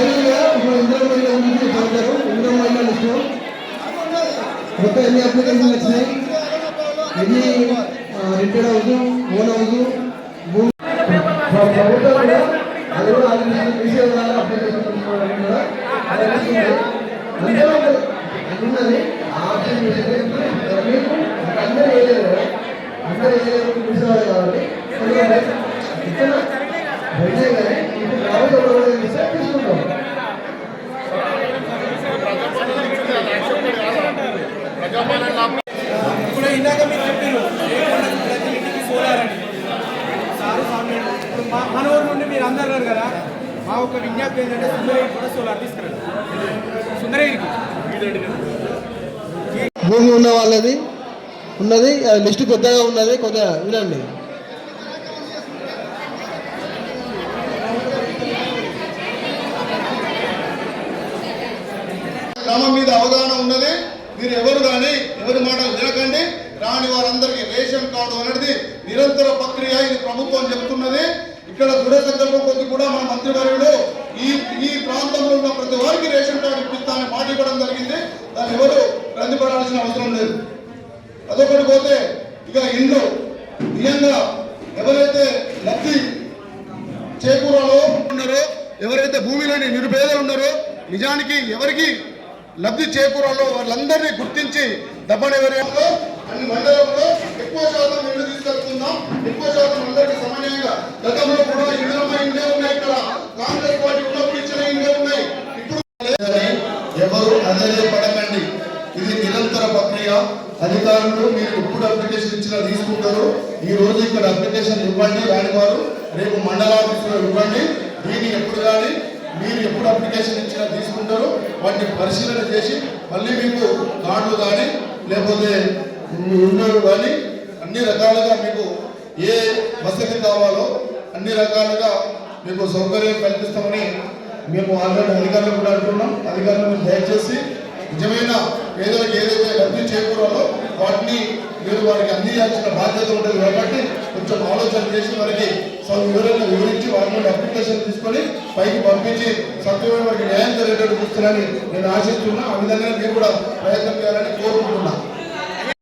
ఫైనల్గా ఇప్పుడు ఇంద్ర మహిళ గురించి చదువుతారు ఇంద్ర లిస్టు మొత్తం ఎన్ని అప్లికేషన్లు వచ్చినాయి ఎన్ని రిటైర్డ్ హౌస్ ఓన్ హౌస్ భూమి ప్రభుత్వం కూడా అది కూడా విషయం అప్లికేషన్ తీసుకోవడానికి కూడా అది ఉన్నది ఆప్షన్ మీకు అందరూ వేయలేరు కదా అందరూ వేయలేరు చూసేవాళ్ళు కాబట్టి ఇక్కడ కానీ ఇప్పుడు రాబోయే రోజుల్లో ఇస్తే తీసుకుంటాం ఇప్పుడు ఇందాక మీరు చెప్పారు ప్రతి ఇంటికి సోలార్ అని సారు స్వామి ఇప్పుడు మా మన ఊరు నుండి మీరు అందరు అన్నారు కదా మా ఒక విజ్ఞప్తి ఏంటంటే సుందరగిరి కూడా సోలార్ తీసుకురండి. సుందరగిరికి భూమి ఉన్న వాళ్ళది. ఉన్నది లిస్టు పెద్దగా ఉన్నది కొద్దిగా వినండి. గ్రామం మీద అవగాహన ఉన్నది. మీరు ఎవరు కానీ ఎవరి మాట వినకండి. రాని వారందరికీ రేషన్ కార్డు అనేది నిరంతర ప్రక్రియ ఇది ప్రభుత్వం చెప్తున్నది ఇక్కడ దృఢ సంకల్పం కొద్ది కూడా మన మంత్రివర్యులు ఈ ఈ ప్రాంతంలో ఉన్న ప్రతి వారికి రేషన్ కార్డు ఇప్పిస్తామని మాట ఇవ్వడం జరిగింది. దాన్ని ఎవరు రందిపడాల్సిన అవసరం లేదు. అదొకటి పోతే ఇక ఇండ్లు నిజంగా ఎవరైతే లబ్ధి చేకూరలో ఉన్నారో ఎవరైతే భూమిలోని నిరుపేదలు ఉన్నారో నిజానికి ఎవరికి లబ్ధి చేకూరాలో వాళ్ళందరినీ గుర్తించి దబ్బని అన్ని మండలంలో కాంగ్రెస్ పార్టీ ఉన్నప్పుడు ఇచ్చిన ఇండే ఉన్నాయి ఇప్పుడు ఎవరు అదే పడకండి. ఇది నిరంతర ప్రక్రియ. అధికారులు మీరు ఎప్పుడు అప్లికేషన్ ఇచ్చినా తీసుకుంటారు. ఈ రోజు ఇక్కడ అప్లికేషన్ ఇవ్వండి రాని వారు రేపు మండల ఆఫీసులో ఇవ్వండి. దీన్ని ఎప్పుడు కానీ మీరు ఎప్పుడు అప్లికేషన్ ఇచ్చినా తీసుకుంటారు. వాటిని పరిశీలన చేసి మళ్ళీ మీకు కార్డులు కానీ లేకపోతే ఉన్నవి కానీ అన్ని రకాలుగా మీకు ఏ వసతి కావాలో అన్ని రకాలుగా మీకు సౌకర్యం కల్పిస్తామని మేము ఆల్రెడీ అధికారులు కూడా అంటున్నాం. అధికారులు మీరు దయచేసి నిజమైన పేదలకు ఏదైతే లబ్ధి చేకూరాలో వాటిని మీరు వారికి అందించాల్సిన బాధ్యత ఉంటుంది కాబట్టి కొంచెం ఆలోచన చేసి వారికి వివరంగా వివరించి వారి అప్లికేషన్ తీసుకొని పైకి పంపించి సత్యమైన వారికి న్యాయం జరిగేటట్టు చూస్తున్నారని నేను ఆశిస్తున్నా. ఆ విధంగా మీరు కూడా ప్రయత్నం చేయాలని కోరుకుంటున్నాను